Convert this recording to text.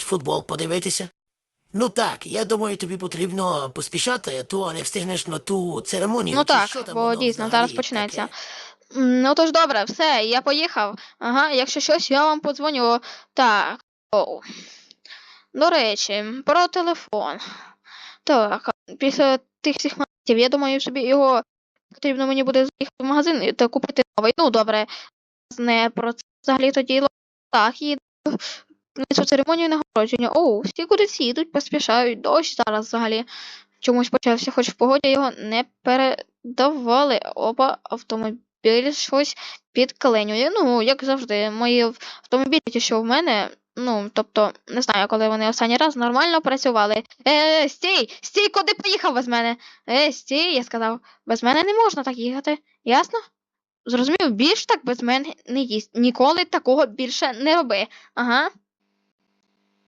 хочуть футбол подивитися. Ну так, я думаю, тобі потрібно поспішати, то не встигнеш на ту церемонію. Ну так, що там бо воно дійсно взагалі зараз почнеться. таке. Ну то ж добре, все, я поїхав. Ага, якщо щось, я вам подзвоню. Так. Оу. До речі, про телефон. Так, після тих всіх моментів, я думаю, собі його потрібно мені буде заїхати в магазин та купити новий. Ну, добре, не про це взагалі то діло. Так, їду цю церемонію нагородження. Оу, всі кудись їдуть, поспішають. Дощ зараз взагалі чомусь почався, хоч в погоді його не передавали. Оба автомобілі щось підкленює. Ну, як завжди, мої автомобілі, ті, що в мене, ну, тобто, не знаю, коли вони останній раз нормально працювали. Е, стій, стій, куди поїхав без мене? Е, стій, я сказав, без мене не можна так їхати. Ясно? Зрозумів, більш так без мене не їсть. Ніколи такого більше не роби. Ага.